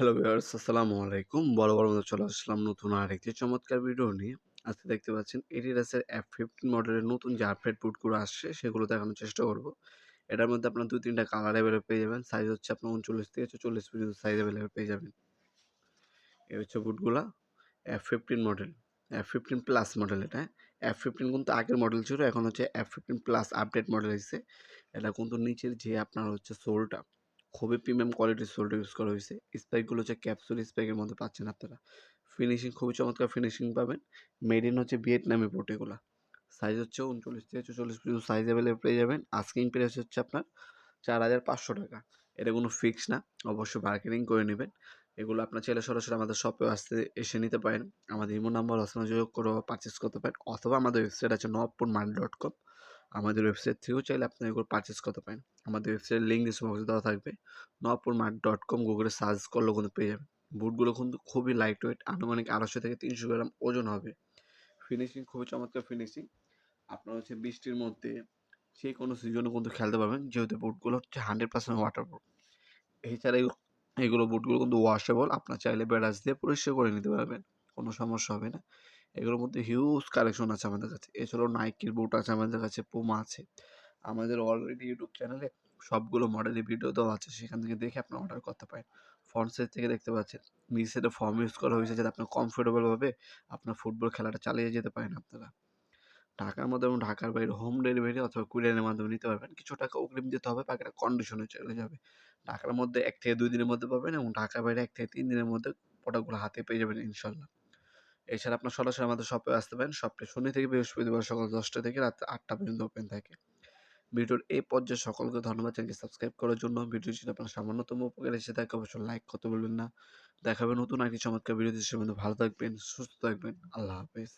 Hello viewers আসসালামু আলাইকুম বড় বড় মতো চলে আসলাম নতুন আরেকটি চমৎকার ভিডিও নিয়ে আজকে দেখতে পাচ্ছেন এডিডাসের এফ ফিফটিন মডেলের নতুন যে আপডেট বুটগুলো আসছে সেগুলো দেখানোর চেষ্টা করব এটার মধ্যে আপনার দুই তিনটা কালার অ্যাভেলেবল পেয়ে যাবেন সাইজ হচ্ছে আপনার উনচল্লিশ থেকে চল্লিশ পর্যন্ত সাইজ অ্যাভেলেবল পেয়ে যাবেন এই হচ্ছে বুটগুলা F fifteen model F fifteen plus model এটা এফ ফিফটিন কিন্তু আগের মডেল ছিল এখন হচ্ছে F fifteen plus update model এসেছে এটা কিন্তু নিচের যে আপনার হচ্ছে সোলটা খুবই প্রিমিয়াম কোয়ালিটির সোলটা ইউজ করা হয়েছে স্পাইকগুলো হচ্ছে ক্যাপসুল স্পাইকের মধ্যে পাচ্ছেন আপনারা। ফিনিশিং খুবই চমৎকার ফিনিশিং পাবেন। মেড ইন হচ্ছে ভিয়েতনামি পোর্ট এগুলো। সাইজ হচ্ছে উনচল্লিশ থেকে চল্লিশ পর্যন্ত সাইজ অ্যাভেলেবল পেয়ে যাবেন। আস্কিং প্রাইস হচ্ছে আপনার চার হাজার পাঁচশো টাকা। এটা কোনো ফিক্স না। অবশ্যই বার্গেনিং করে নেবেন। এগুলো আপনার ছেলে সরাসরি আমাদের শপে আসতে, এসে নিতে পারেন। আমাদের ইমো নাম্বার অসনা যোগ করে পারচেস করতে পারেন। অথবা আমাদের ওয়েবসাইট আছে নবপুর মার্ট ডট কম আমাদের ওয়েবসাইট থেকেও চাইলে আপনি এগুলো পারচেস করতে পারেন। আমাদের ওয়েবসাইটের লিঙ্ক ডিসক্রিপশনে দেওয়া থাকবে। নপুর মার্ট ডট কম গুগলে সার্চ করলেও কিন্তু পেয়ে যাবেন। বুটগুলো কিন্তু খুবই লাইট ওয়েট আনুমানিক আড়াইশো থেকে তিনশো গ্রাম ওজন হবে। ফিনিশিং খুবই চমৎকার ফিনিশিং আপনার হচ্ছে বৃষ্টির মধ্যে যে কোনো সিজনে কিন্তু খেলতে পারবেন। যেহেতু বুটগুলো হচ্ছে হান্ড্রেড পার্সেন্ট ওয়াটার প্রুফ এছাড়া এগুলো বুটগুলো কিন্তু ওয়াশেবল আপনার চাইলে ব্যারাজ দিয়ে পরিষ্কার করে নিতে পারবেন। কোনো সমস্যা হবে না। এগুলোর মধ্যে হিউজ কালেকশন আছে আমাদের কাছে। এছাড়াও নাইকির বুট আছে আমাদের কাছে পুমা আছে। আমাদের অলরেডি ইউটিউব চ্যানেলে সবগুলো মডেলের ভিডিও দেওয়া আছে, সেখান থেকে দেখে আপনি অর্ডার করতে পারেন। ফ্রন্ট সাইড থেকে দেখতে পাচ্ছেন। সাইডে ফর্ম ইউজ করা হয়েছে যাতে আপনার কমফোর্টেবলভাবে আপনার ফুটবল খেলাটা চালিয়ে যেতে পারেন আপনারা। ঢাকার মধ্যে এবং ঢাকার বাইরে হোম ডেলিভারি অথবা কুরিয়ারের মাধ্যমে নিতে পারবেন। কিছু টাকা অগ্রিম দিতে হবে, বাকিটা কন্ডিশনে চলে যাবে। ঢাকার মধ্যে এক থেকে দুই দিনের মধ্যে পাবেন এবং ঢাকার বাইরে এক থেকে তিন দিনের মধ্যে প্রোডাক্টগুলো হাতে পেয়ে যাবেন ইনশাল্লাহ এছাড়া আপনার সরাসরি আমাদের শপে আসতে পারেন। শপটি শনি থেকে বৃহস্পতিবার সকাল দশটা থেকে রাত আটটা পর্যন্ত ওপেন থাকে। ভিডিওর এই পর্যায়ে সকলকে ধন্যবাদ। চ্যানেলকে সাবস্ক্রাইব করার জন্য ভিডিও যদি আপনার সামান্যতম উপকার এসে থাকে অবশ্যই লাইক করতে বলবেন না। দেখাবে নতুন একটি চমৎকার ভিডিও সে ভালো থাকবেন, সুস্থ থাকবেন। আল্লাহ হাফেজ।